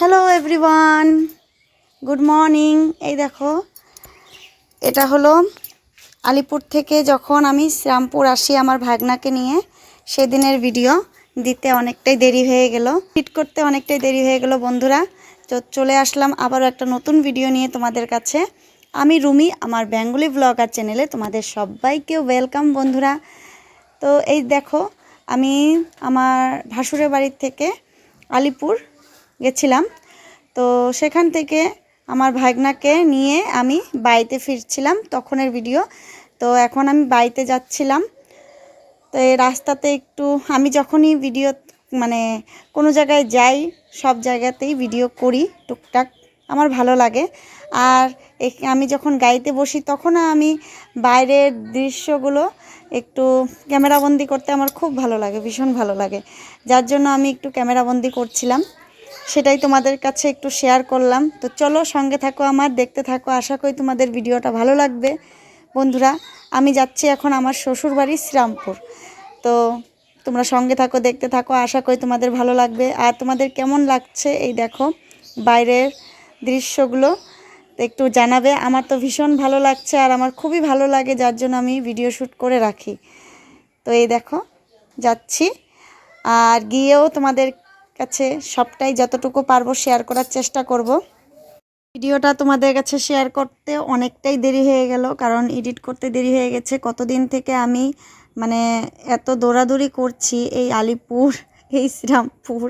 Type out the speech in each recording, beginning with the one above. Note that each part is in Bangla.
হ্যালো এভরিওয়ান গুড মর্নিং এই দেখো, এটা হলো আলিপুর থেকে যখন আমি শ্রামপুর আসি আমার ভাগনাকে নিয়ে, সেদিনের ভিডিও দিতে অনেকটাই দেরি হয়ে গেল। ফিট করতে অনেকটাই দেরি হয়ে গেল, বন্ধুরা। তো চলে আসলাম আবারও একটা নতুন ভিডিও নিয়ে তোমাদের কাছে। আমি রুমি, আমার বেঙ্গলি ব্লগার চ্যানেলে তোমাদের সবাইকে ওয়েলকাম বন্ধুরা। তো এই দেখো, আমি আমার ভাসুরের বাড়ির থেকে আলিপুর গেছিলাম। তো সেখান থেকে আমার ভাগনাকে নিয়ে আমি বাড়িতে ফিরছিলাম তখনের ভিডিও তো এখন আমি বাড়িতে যাচ্ছিলাম। তো এই রাস্তাতে একটু আমি যখনই ভিডিও মানে কোনো জায়গায় যাই, সব জায়গাতেই ভিডিও করি টুকটাক। আমার ভালো লাগে। আর আমি যখন গাড়িতে বসি তখনও আমি বাইরের দৃশ্যগুলো একটু ক্যামেরাবন্দি করতে আমার খুব ভালো লাগে, ভীষণ ভালো লাগে। যার জন্য আমি একটু ক্যামেরাবন্দি করছিলাম। সেটাই তোমাদের কাছে একটু শেয়ার করলাম। তো চলো সঙ্গে থাকো আমার, দেখতে থাকো। আশা করি তোমাদের ভিডিওটা ভালো লাগবে। বন্ধুরা, আমি যাচ্ছি এখন আমার শ্বশুর বাড়ি শ্রীরামপুর। তো তোমরা সঙ্গে থাকো, দেখতে থাকো। আশা করি তোমাদের ভালো লাগবে। আর তোমাদের কেমন লাগছে এই দেখো, বাইরের দৃশ্যগুলো একটু জানাবে। আমার তো ভীষণ ভালো লাগছে আর আমার খুবই ভালো লাগে, যার জন্য আমি ভিডিও শ্যুট করে রাখি। তো এই দেখো, যাচ্ছি। আর গিয়েও তোমাদের কাছে সবটাই যতটুকু পারব শেয়ার করার চেষ্টা করব। ভিডিওটা তোমাদের কাছে শেয়ার করতে অনেকটাই দেরি হয়ে গেল, কারণ এডিট করতে দেরি হয়ে গেছে। কতদিন থেকে আমি মানে এত দৌড়াদৌড়ি করছি এই আলিপুর, এই শ্রীরামপুর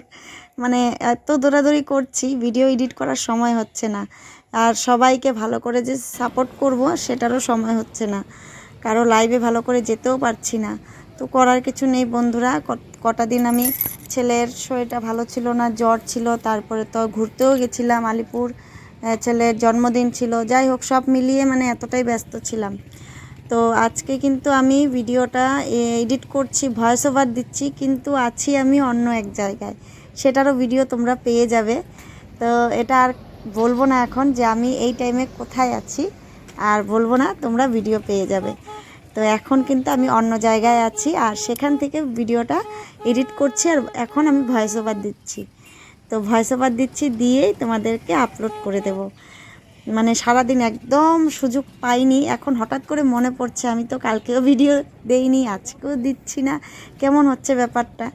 মানে এত দৌড়াদৌড়ি করছি ভিডিও এডিট করার সময় হচ্ছে না। আর সবাইকে ভালো করে যে সাপোর্ট করব, সেটারও সময় হচ্ছে না। কারও লাইভে ভালো করে যেতেও পারছি না। তো করার কিছু নেই বন্ধুরা কটা দিন আমি ছেলের শরীরটা ভালো ছিল না, জ্বর ছিল, তারপরে তো ঘুরতেও গেছিলাম আলিপুর ছেলের জন্মদিন ছিল। যাই হোক, সব মিলিয়ে মানে এতটাই ব্যস্ত ছিলাম। তো আজকে কিন্তু আমি ভিডিওটা এডিট করছি, ভয়েস ওভার দিচ্ছি, কিন্তু আছি আমি অন্য এক জায়গায়। সেটারও ভিডিও তোমরা পেয়ে যাবে। তো এটা আর বলব না এখন যে আমি এই টাইমে কোথায় আছি, আর বলব না তোমরা ভিডিও পেয়ে যাবে। তো এখন কিন্তু আমি অন্য জায়গায় আছি আর সেখান থেকে ভিডিওটা এডিট করছি আর এখন আমি ভয়েস ওভার দিচ্ছি। তো ভয়েস ওভার দিচ্ছি দিয়েই তোমাদেরকে আপলোড করে দেব। মানে সারাদিন একদম সুযোগ পাইনি, এখন হঠাৎ করে মনে পড়ছে আমি তো কালকেও ভিডিও দেইনি, আজকেও দিচ্ছি না। কেমন হচ্ছে ব্যাপারটা?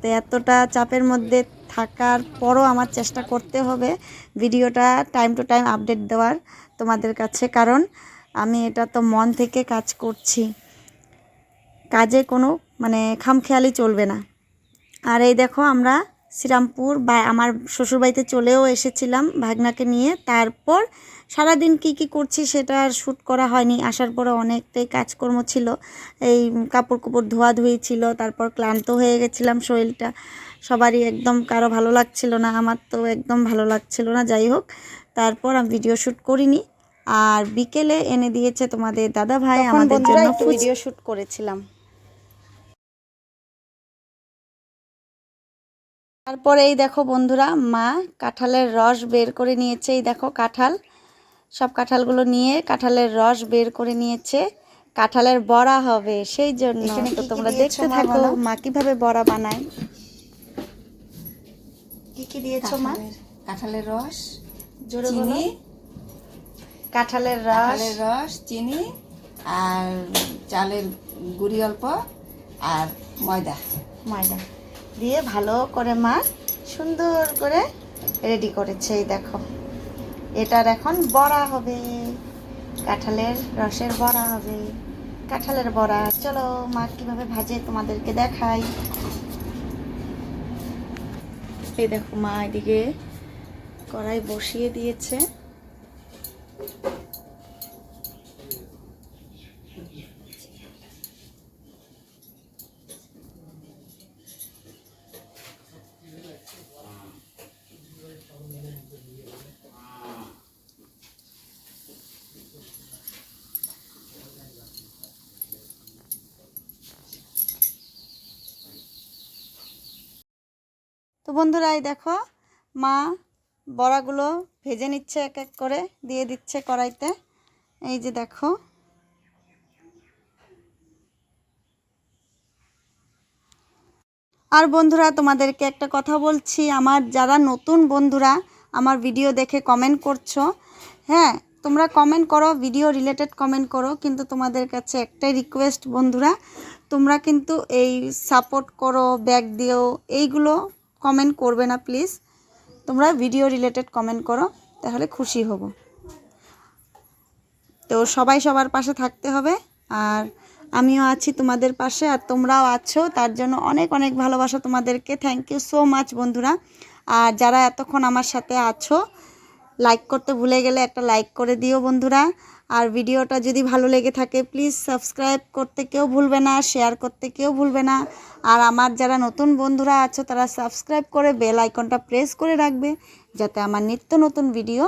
তো এতটা চাপের মধ্যে থাকার পরও আমার চেষ্টা করতে হবে ভিডিওটা টাইম টু টাইম আপডেট দেওয়ার তোমাদের কাছে। কারণ আমি এটা তো মন থেকে কাজ করছি। কাজে কোনো মানে খামখেয়ালি চলবে না। আর এই দেখো আমরা শ্রীরামপুর বা আমার শ্বশুরবাড়িতে চলেও এসেছিলাম ভাগনাকে নিয়ে। তারপর সারাদিন কি কি করছি সেটা আর শ্যুট করা হয়নি। আসার পরে অনেকটাই কাজকর্ম ছিল। এই কাপড় কুপড় ধোয়াধুয়ি ছিল, তারপর ক্লান্ত হয়ে গেছিলাম শরীরটা। সবারই একদম কারও ভালো লাগছিল না, আমার তো একদম ভালো লাগছিল না। যাই হোক, তারপর আমি ভিডিও শ্যুট করিনি। আর বিকেলে এনে দিয়েছে তোমাদের দাদা ভাই আমাদের জন্য ভিডিও শ্যুট করেছিলাম। তারপরে এই দেখো বন্ধুরা মা কাঁঠালের রস বের করে নিয়েছে। এই দেখো কাঁঠাল সব কাঁঠালগুলো নিয়ে কাঁঠালের রস বের করে নিয়েছে। কাঁঠালের বড়া হবে সেই জন্য তো তোমরা দেখতে থাকো। মা কীভাবে বড়া বানায়? কি কি দিয়েছ মা? কাঁঠালের রস জোরে চিনি কাঁঠালের রস। কাঁঠালের রস চিনি আর চালের গুঁড়ি অল্প আর ময়দা। ময়দা দিয়ে ভালো করে মা সুন্দর করে রেডি করেছে এই দেখো। এটার এখন বড়া হবে কাঁঠালের রসের বড়া হবে কাঁঠালের বড়া। চলো মা কীভাবে ভাজে তোমাদেরকে দেখাই। এই দেখো মা এদিকে কড়াই বসিয়ে দিয়েছে। তো বন্ধুরা এই দেখো মা বড়াগুলো ভেজে নিচ্ছে এক এক করে, দিয়ে দিচ্ছে কড়াইতে। এই যে দেখো। আর বন্ধুরা, তোমাদেরকে একটা কথা বলছি। আমার যারা নতুন বন্ধুরা, আমার ভিডিও দেখে কমেন্ট করছ হ্যাঁ তোমরা কমেন্ট করো ভিডিও রিলেটেড কমেন্ট করো, কিন্তু তোমাদের কাছে একটাই রিকোয়েস্ট বন্ধুরা, তোমরা কিন্তু এই সাপোর্ট করো ব্যাগ দিও, এইগুলো কমেন্ট করবে না প্লিজ তোমরা ভিডিও রিলেটেড কমেন্ট করো, তাহলে খুশি হব। তো সবাই সবার পাশে থাকতে হবে, আর আমিও আছি তোমাদের পাশে, আর তোমরাও আছো, তার জন্য অনেক অনেক ভালোবাসা তোমাদেরকে। থ্যাংক ইউ সো মাচ বন্ধুরা। আর যারা এতক্ষণ আমার সাথে আছো লাইক করতে ভুলে গেলে একটা লাইক করে দিও, বন্ধুরা। আর ভিডিওটা যদি ভালো লেগে থাকে প্লিজ সাবস্ক্রাইব করতে কেউ ভুলবে না শেয়ার করতে কেউ ভুলবে না। আর আমার যারা নতুন বন্ধুরা আছো, তারা সাবস্ক্রাইব করে বেল আইকনটা প্রেস করে রাখবে, যাতে আমার নিত্য নতুন ভিডিও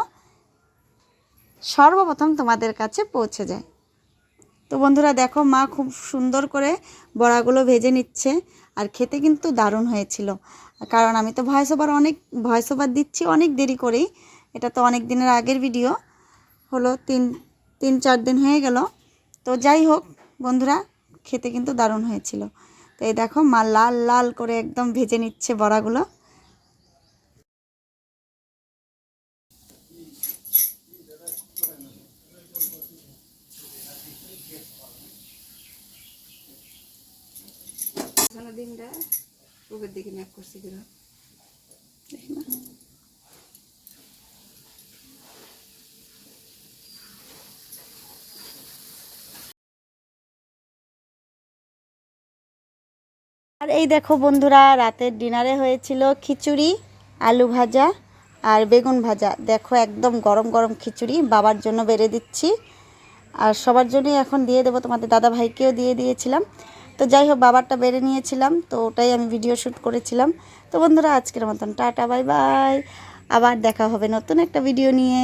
সর্বপ্রথম তোমাদের কাছে পৌঁছে যায়। তো বন্ধুরা, দেখো, মা খুব সুন্দর করে বড়াগুলো ভেজে নিচ্ছে, আর খেতে কিন্তু দারুণ হয়েছিল। কারণ আমি তো ভয়েস ওভার অনেক ভয়েস ওভার দিচ্ছি অনেক দেরি করেই। এটা তো অনেক দিনের আগের ভিডিও হলো তিন তিন চার দিন হয়ে গেল। তো যাই হোক, বন্ধুরা, খেতে কিন্তু দারুণ হয়েছিল। তো এই দেখো, মা লাল লাল করে একদম ভেজে নিচ্ছে বড়াগুলো। দিনটা উপর দিকে ম্যাক করছি কিনা আর এই দেখো বন্ধুরা, রাতের ডিনারে হয়েছিল খিচুড়ি, আলু ভাজা আর বেগুন ভাজা। দেখো একদম গরম গরম খিচুড়ি, বাবার জন্য বেড়ে দিচ্ছি। আর সবার জন্যই এখন দিয়ে দেবো, তোমাদের দাদা ভাইকেও দিয়ে দিয়েছিলাম। তো যাই হোক, বাবারটা বেড়ে নিয়েছিলাম, তো ওটাই আমি ভিডিও শ্যুট করেছিলাম। তো বন্ধুরা, আজকের মতন টাটা, বাই বাই। আবার দেখা হবে নতুন একটা ভিডিও নিয়ে।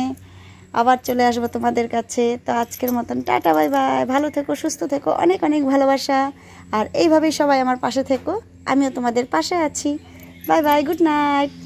আবার চলে আসব তোমাদের কাছে। তো আজকের মতন টাটা, বাই বাই। ভালো থেকো, সুস্থ থেকো। অনেক অনেক ভালোবাসা। আর এইভাবেই সবাই আমার পাশে থেকো। আমিও তোমাদের পাশে আছি। Bye bye. Good night.